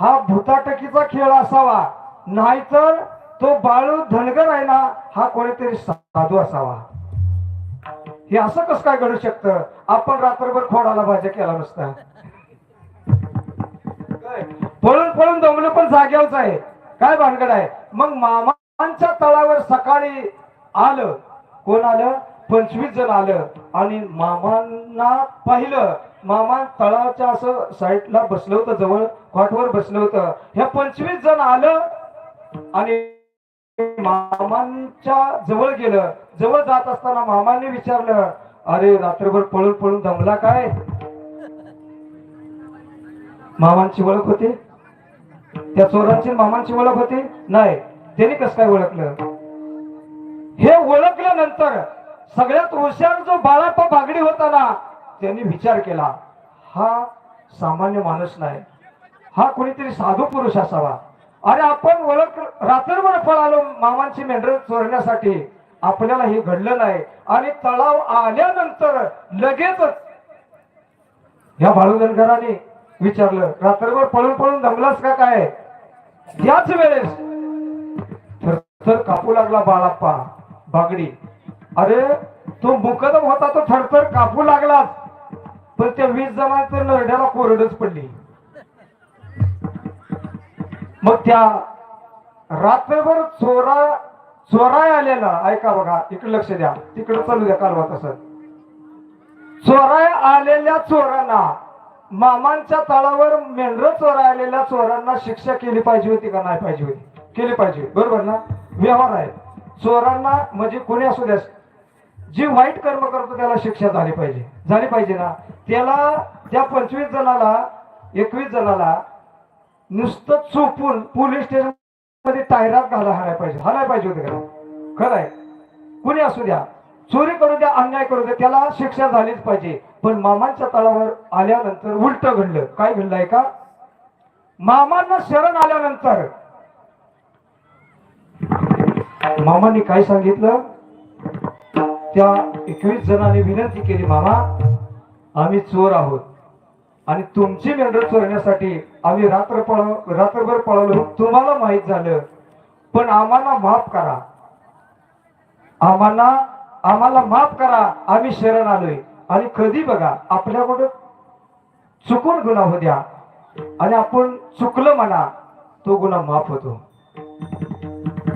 हा भूताटकीचा खेळ असावा. नाहीतर तो बाळू धनगर आहे ना हा कोणीतरी साधू असावा. हे असं कसं काय घडू शकतं? आपण रात्रभर खोडाला भाज्या केला नसता. पळून पळून दमलं पण जाग्यावच आहे. काय भानगड आहे? मग मामांच्या तळावर सकाळी आलं. कोण आलं? पंचवीस जण आलं आणि मामांना पाहिलं. मामा तळाच्या असं साईडला बसलं होतं जवळ कॉटवर बसलं होतं. ह्या पंचवीस जण आलं आणि मामांच्या जवळ गेलं. जवळ जात असताना मामांनी विचारलं अरे रात्रभर पळून पळून दमला काय? मामांची ओळख होती? त्या चोरांची मामांची ओळख होती? नाही. त्यांनी कसं काय ओळखलं? हे ओळखल्यानंतर सगळ्यात हुशार जो बाळाप्पा बागडी होता ना त्यांनी विचार केला हा सामान्य माणूस नाही. हा कोणीतरी साधू पुरुष असावा. अरे आपण ओळख रात्रभर पळालो मामांची मेंढर चोरण्यासाठी. आपल्याला हे घडलं नाही. आणि तळाव आल्यानंतर लगेचच या बाळूधनगराने विचारलं रात्रभर पळून पळून दमलास का काय? त्याच वेळेस तर कापू लागला बाळाप्पा बागडी. अरे तो मुकदम होता तो थरथर कापू लागलाच. पण त्या वीस जणांच्या नरड्याला कोरडच पडली. मग त्या रात्रभर चोरा चोराय आलेला ऐका बघा इकडे लक्ष द्या. तिकडे चालू द्या कालवा तसं. चोराय आलेल्या चोरांना मामांच्या तळावर मेंढर चोराय आलेल्या चोरांना शिक्षा केली पाहिजे होती का नाही पाहिजे होती? केली पाहिजे बरोबर ना? व्यवहार आहे. चोरांना म्हणजे कोणी असू द्या जे वाईट कर्म करतो त्याला शिक्षा झाली पाहिजे. झाली पाहिजे ना? त्याला त्या पंचवीस जणाला एकवीस जणाला नुसतं चोपून पोलीस स्टेशनमध्ये तायरात घाला हाणाय पाहिजे. हाणाय पाहिजे होते का? खरं आहे. कुणी असू द्या. चोरी करू द्या अन्याय करू द्या त्याला शिक्षा झालीच पाहिजे. पण मामांच्या तळावर आल्यानंतर उलट घडलं. काय घडलंय का? मामांना शरण आल्यानंतर मामांनी काय सांगितलं? त्या एकवीस जणांनी विनंती केली मामा आम्ही चोर आहोत आणि तुमची मेंढर चोरण्यासाठी आम्ही रात्र पळ रात्रभर पळवलो तुम्हाला माहीत झालं. पण आम्हाला माफ करा. आम्हाला आम्हाला माफ करा. आम्ही शरण आलोय. आणि कधी बघा आपल्याकडं चुकून गुन्हा होऊ द्या. आणि आपण चुकलं म्हणा तो गुन्हा माफ होतो.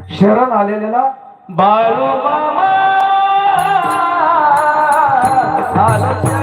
शरण आलेल्याला बाळू मामा! आलो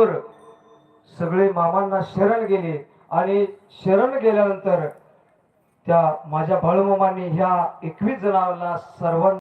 चोर सगळे मामांना शरण गेले आणि शरण गेल्यानंतर त्या माझ्या बाळूमामांनी ह्या एकवीस जणांना सर्वांना